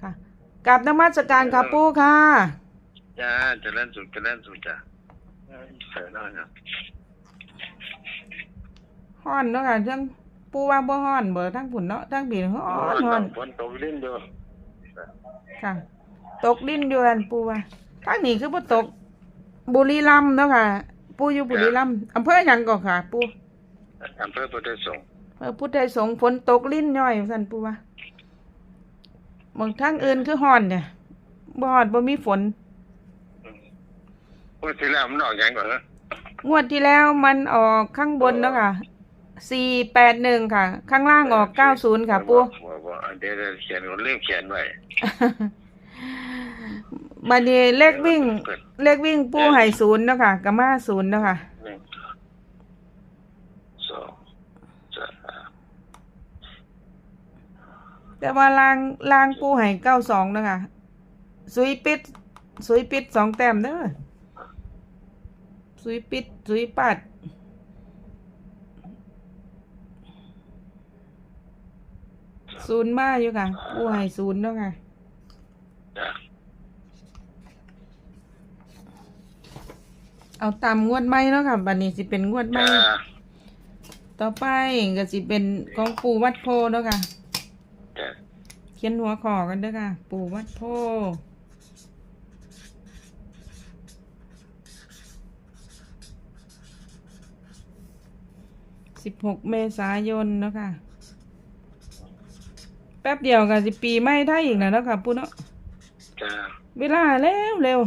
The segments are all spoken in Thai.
ค่ะกราบนมัสการค่ะปู่ค่ะจ้าเจริญสุขเจริญสุขจ้ะเออเสร็จแล้วนะฮ้อนเนาะค่ะทั้งปู่ว่าบ่ฮ้อนเบ่ทั้งฝุ่นเนาะทั้งปีฮ้อนฮ้อนฝนตกลิ้นอยู่ค่ะ ตกดินอยู่อันปู่ว่าทางนี้คือบ่ตก บุรีรัมย์เนาะค่ะ ปู่อยู่บุรีรัมย์อำเภอหยังก็ค่ะ ปู่อำเภอพุทธสงฆ์อำเภอพุทธไทยสงฆ์ฝนตกลิ้นย่อยซั่นปู่ว่า บางทางอื่นคือฮ้อนเนี่ยบ่ฮ้อนบ่มีฝน พูดที่แล้วมันออกอย่างก่อนนะงวดที่แล้วมันออกข้างบนเนาะค่ะ สี่แปดหนึ่งค่ะ ข้างล่างออกเก้าศูนย์ค่ะปู บอกบอกเดี๋ยวเขียนเรื่องเขียนไว้บัดนี้เลขวิ่ง เลขวิ่งปูให้ศูนย์เนาะค่ะกะมาศูนย์เนาะค่ะ หนึ่งสองสาม แต่ว่าล่างล่างปูให้เก้าสองเนาะค่ะสุยปิดสุยปิดสองแต้มเด้อสุยปิดสุยปัดศูนย์มาอยู่ค่ะปูให้ศูนย์เนาะค่ะจ้ะเอาตามงวดใหม่เนาะค่ะบัดนี้สิเป็นงวดใหม่จ้าต่อไปก็สิเป็นของปู่วัดโพเนาะค่ะจ้ะ เขียนหัวขอกันเด้อค่ะ ปู่วัดโพสิบหกเมษายนเนาะค่ะ แป๊บเดียวก็สิปีไม่ได้อีกแล้วเนาะค่ะปู่เนาะจ้าเวลาเร็วเร็ว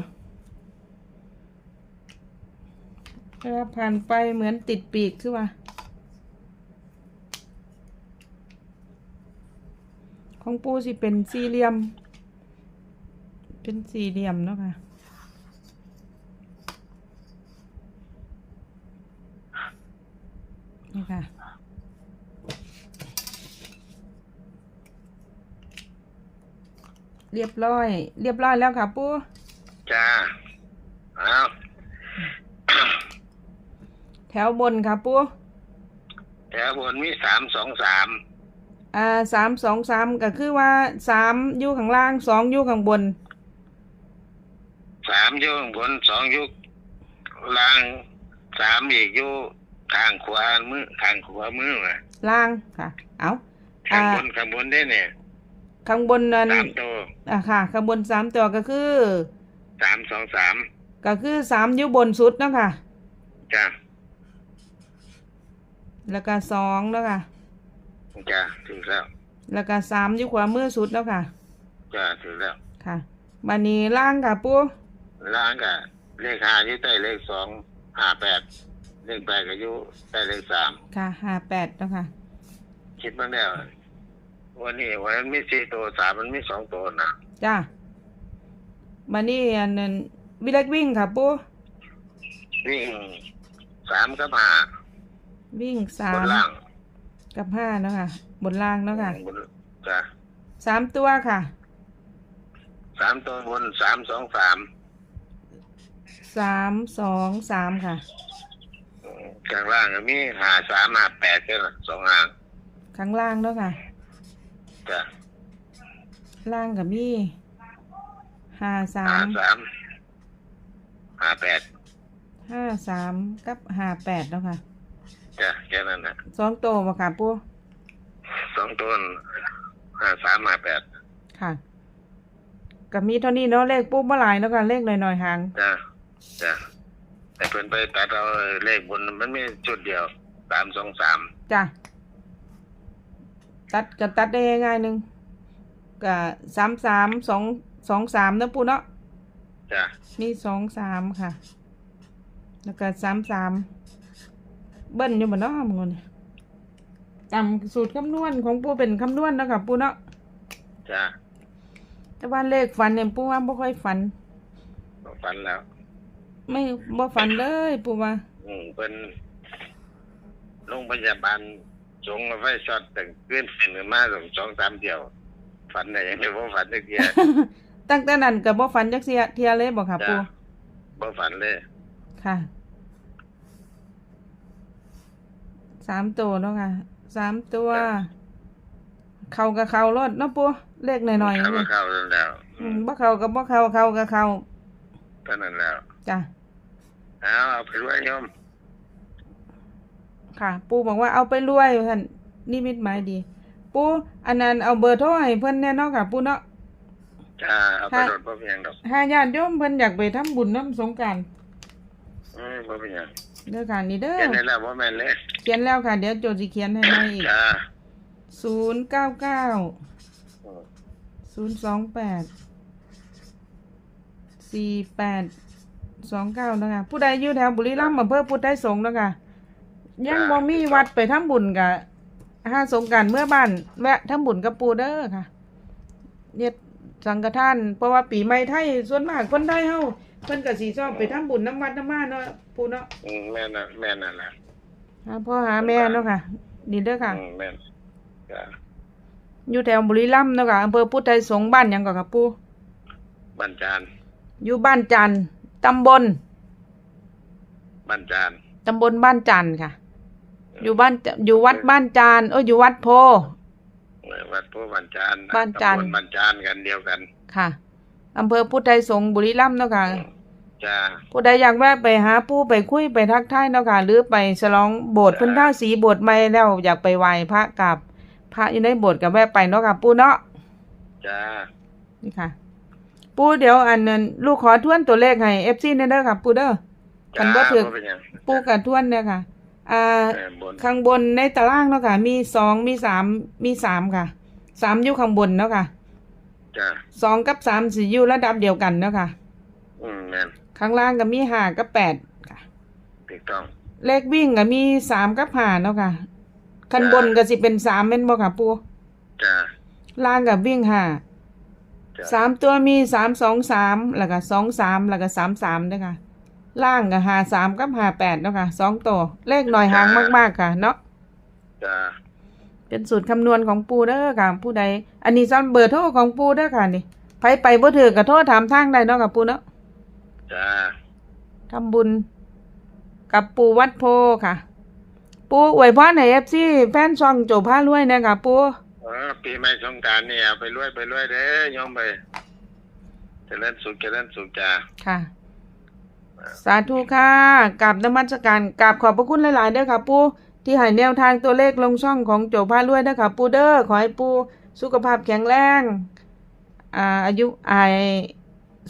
เวลาผ่านไปเหมือนติดปีกคือว่า ของปูสิเป็นสี่เหลี่ยม เป็นสี่เหลี่ยมเนาะค่ะนี่ค่ะเรียบร้อย เรียบร้อยแล้วค่ะปูจ้าเอาแถวบนค่ะปูแถวบนมีสามสองสาม อ่าสามสองสามก็คือว่าสามอยู่ข้างล่างสองอยู่ข้างบน สามอยู่ข้างบนสองอยู่ล่างสามอีกอยู่ข้างขวามือข้างขวามือน่ะล่างค่ะ เอาข้างอ่าบนข้างบนได้เนี่ยข้างบนนั้นสามตัวอ่าค่ะ ข้างบนสามตัวก็คือสามสองสามก็คือสามอยู่บนสุดเนาะค่ะจ้าแล้วก็สองเนาะค่ะ จ้าถูกแล้ว แล้วก็สามอยู่ขวามือสุดเนาะค่ะ จ้าถูกแล้ว ค่ะบันนี้ล่างค่ะปูล้างกับเลขห้าอยู่ใต้เลขสองห้าแปดเลขแปดก็อยู่ใต้เลขสามค่ะห้าแปดเนาะค่ะ คิดมาแล้ววันนี้วันนั้นมีสี่ตัวสามมันมีสองตัวนะจ้าบันนี้อันนั้นวิเล็กวิ่งค่ะปูวิ่งสามกับห้าวิ่งสาบมนล่าง กับห้าเนาะค่ะ บนล่างเนาะค่ะบนจ้าสามตัวค่ะสามตัวบนสามสองสามสามสองสามค่ะกลางล่างก็มีห้าสามห้าแปดก็สองห่างข้างล่างเนาะค่ะจ้าล่างกับมีห้าสาห้ามสามห้าแปดห้าสามกับห้าแปดเนาะค่ะ จ้าแค่นั้นนะสองตัวบ่ค่ะปูสองตัวห้าสามห้าแปดค่ะกับมีเท่านี้เนาะเลขปุ๊บเมื่อไหร่เนาะค่ะเลขหน่อยๆหาง จ้าจ้าแต่เพิ่นไปตัดเอาเลขบนมันมีจุดเดียวสามสองสามจ้ะ ตัดกับตัดได้ง่ายๆหนึ่งกับสามสามสองสองสามเนาะปูเนาะจ้ามีสองสามค่ะ แล้วก็สามสาม เบิ้ลอยู่บนเนาะมึงเนี่ยจำสูตรคำนวณของปูเป็นคำนวณเนาะค่ะปูเนาะจ้าแต่ว่าเลขฝันเนี่ยปูว่าบ่ค่อยฝันฝันแล้ว ไม่บ่ฝันเลยปูว่า อืมเป็นโรงพยาบาลสงไฟช็อตแต่งเพื่อนสิ่งมาสองสองสามเดียว ฝันได้ยังไม่พอฝันสักเดียวตั้งแต่นั้นก็บ่ฝันจักเสียเทียเลยบ่ค่ะปูจ้าบ่ฝันเลย ค่ะ สามตัวเนาะค่ะสามตัว เข้ากับเข้ารถเนาะปูเลขหน่อยๆเข้านี่มาเข้าแล้วแล้วอืมบ่เข้ากับบ่เข้าเข้ากับเข้าตอนนั้นแล้วจ้ะเอาเอาไปด้วยโยมค่ะ ปู่บอกว่าเอาไปรวยท่านนิมิตหมายดี ปู่อันนั้นเอาเบอร์โทรให้เพิ่นแน่เนาะค่ะ ปู่เนาะจ้าเอาไปรถบ่เป็นหยังดอกหาญาติโยมเพิ่นอยากไปทำบุญน้ำสงกรานต์อืมบ่เป็นหยัง เด้อค่ะนี่เด้อแค่นี้แล้วบ่แม่นเลยเขียนแล้วค่ะ เดี๋ยวโจทย์สิเขียนให้ใหม่อีกจ้าศูนย์เก้าเก้าอืมศูนย์สองแปดสี่แปดสองเก้านะคะผู้ใดอยู่แถวบุรีรัมย์อำเภอพุทธไทยสงฆ์นะคะยังบ่มีวัดไปทำบุญกับห้าสงกรารเมื่อบ้านแวะทำบุญกับปูเด้อค่ะเฮ็ดสังฆทาน เพราะว่าปีใหม่ไทยส่วนมากคนไทยเฮา เพิ่นก็สิชอบไปทำบุญน้ำวัดน้ำมาเนาะปูเนาะอืมแม่นน่ะแม่นนั่นล่ะหาพ่อหาแม่เนาะค่ะนี่เด้อค่ะ อืมแม่นจ้าอยู่แถวบุรีรัมย์เนาะค่ะอำเภอพุทธไทยสงฆ์บ้านหยังก่อนค่ะปูบ้านจานอยู่บ้านจันทร์ตำบลบ้านจานตำบลบ้านจันทร์ค่ะ อยู่บ้านอยู่วัดบ้านจานเอออยู่วัดโพ เออวัดผู้บ้านจานบ้านจาน ตำบลบ้านจานกันเดียวกัน ค่ะ อำเภอพุทธไทยสงฆ์บุรีรัมย์เนาะค่ะ จ้าผู้ใดอยากแวะไปหาปู่ไปคุยไปทักทายเนาะค่ะ หรือไปฉลองโบสถ์เพิ่นท่าสีโบสถ์ใหม่แล้วอยากไปไหว้พระกับพระอยู่ในโบสถ์ก็แวะไปเนาะค่ะปู่เนาะจ้านี่ค่ะ ปู่เดี๋ยวอันนั้นลูกขอทวนตัวเลขให้ FC เด้อค่ะปู่เด้อคันบ่ถึก เป็นหยังปู่ก็ทวนเด้อค่ะอ่า เออบนข้างบนในตารางเนาะค่ะ มีสองมีสามมีสามค่ะสามอยู่ข้างบนเนาะค่ะ จ้าสองกับสามสิอยู่ระดับเดียวกันเนาะค่ะ อืมแม่นข้างล่างก็มีห้ากับแปดค่ะ ถูกต้อง เลขวิ่งก็มีสามกับห้าเนาะค่ะข้างบนก็สิเป็นสามเป็นบ่ค่ะปูจ้าล่างกับวิ่งห้าจ้าสามตัวมีสามสองสามแล้วก็สองสามแล้วก็สามสามเด้อค่ะ ล่างก็ห้าสามกับห้าแปดเนาะค่ะสองตัวเลขหน่อยหางมากๆค่ะ เนาะ จ้า เป็นสูตรคำนวณของปูเด้อค่ะผู้ใด อันนี้ซ้ำเบอร์โทรของปูเด้อค่ะนี่ไปไปบ่ถือก็โทรถามทางได้เนาะกับปูเนาะจ้าทำบุญ กับปูวัดโพค่ะ ปูอวยพรให้ FC แฟนช่องโจพารวยนะคะปูเออปีใหม่สงกรารนี่เอาไปรวยไปรวยเด้อโยมไปเจริญสุขเจริญสุขจ้าค่ะ สาธุค่ะกราบนมัสการกราบขอบพระคุณหลาย ๆเด้อค่ะปู ที่ให้แนวทางตัวเลขลงช่องของโจพารวยเด้อค่ะปูเด้อขอให้ปูสุขภาพแข็งแรงอาอายุอาย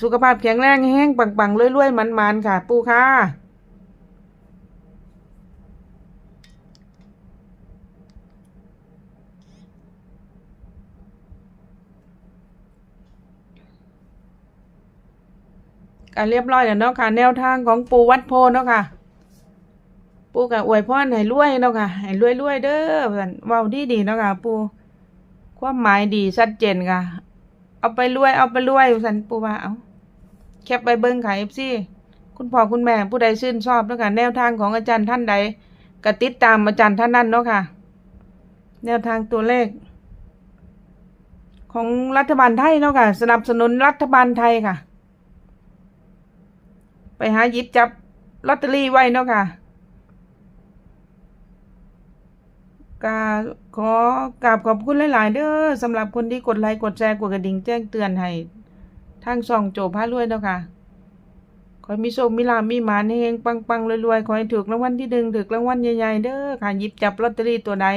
สุขภาพแข็งแรงแห้งปังๆรวยๆมันๆค่ะ ปูค่ะการเรียบร้อยแล้วเนาะค่ะ แนวทางของปูวัดโพเนาะค่ะ ปูกับอวยพรให้รวยเนาะค่ะให้รวยรวยเด้อเพื่อนเว้าดีดีเนาะค่ะปูความหมายดีชัดเจนค่ะ เอาไปรวยเอาไปรวยสันปูว่าเอาแคปไปเบิ้งค่ะเอฟซีคุณพ่อคุณแม่ผู้ใดชื่นชอบเนาะค่ะแนวทางของอาจารย์ท่านใดก็ติดตามอาจารย์ท่านนั้นเนาะค่ะ แนวทางตัวเลข ของรัฐบาลไทยเนาะค่ะ สนับสนุนรัฐบาลไทยค่ะ ไปหาหยิบจับลอตเตอรี่ไว้เนาะค่ะ กาขอกราบขอบคุณหลาย ๆ เด้อสำหรับคนที่กดไลค์กดแชร์กดกระดิ่งแจ้งเตือนให้ทางช่องโจพารวยเนาะค่ะขอให้มีโชคมีลาภมีหมานเฮงปังๆรวยๆขอให้ถูกรางวัลที่หนึ่งถูกรางวัลใหญ่ๆเด้อค่ะหยิบจับลอตเตอรี่ตัวใด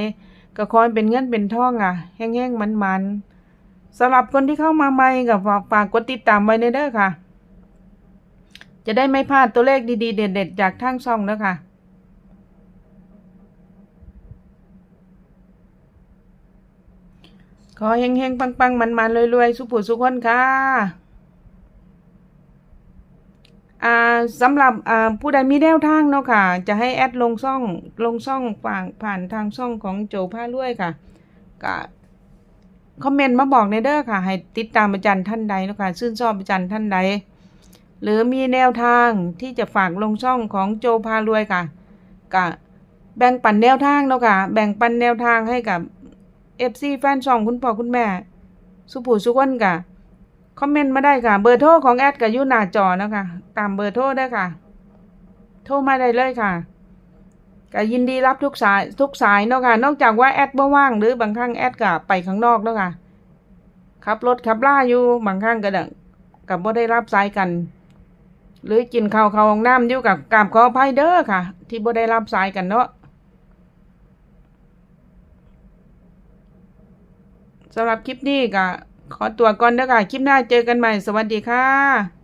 ก็ขอให้เป็นเงินเป็นทองอะแห้งๆมันๆสำหรับคนที่เข้ามาใหม่ก็ฝากฝากกดติดตามไว้ในเด้อค่ะ จะได้ไม่พลาดตัวเลขดีๆ เด็ดๆจากทางช่องนะค่ะ ขอเฮงๆ ปังๆ มันๆรวยๆ สุขผู้สุขคนค่ะอ่าสำหรับอ่าผู้ใดมีแนวทางเนาะค่ะ จะให้แอดลงช่องลงช่องผ่านผ่านทางช่องของโจผ้ารวยค่ะก็คอมเมนต์มาบอกในเด้อค่ะ ให้ติดตามอาจารย์ท่านใดเนาะค่ะชื่นชอบอาจารย์ท่านใด หรือมีแนวทางที่จะฝากลงช่องของโจพารวยค่ะก็แบ่งปันแนวทางเนาะค่ะ แบ่งปันแนวทางให้กับ FC แฟนช่องคุณพ่อคุณแม่ สุผู้สุคนค่ะคอมเมนต์มาได้ค่ะ เบอร์โทรของแอดกับยูหน้าจอนะคะ ตามเบอร์โทรได้ค่ะ โทรมาได้เลยค่ะก็ยินดีรับทุกสายทุกสายเนาะค่ะ นอกจากว่าแอดบ่ว่างหรือบางครั้งแอดก็ไปข้างนอกเนาะค่ะขับรถขับล่าอยู่บางครั้งก็ดังกับบ่ได้รับสายกัน หรือกินข้าวข้าห้องน้ำอยู่กับกราบขออภัยเด้อค่ะ ที่บ่ได้รับสายกันเนาะ สำหรับคลิปนี้ก็ขอตัวก่อนเด้อค่ะ คลิปหน้าเจอกันใหม่ สวัสดีค่ะ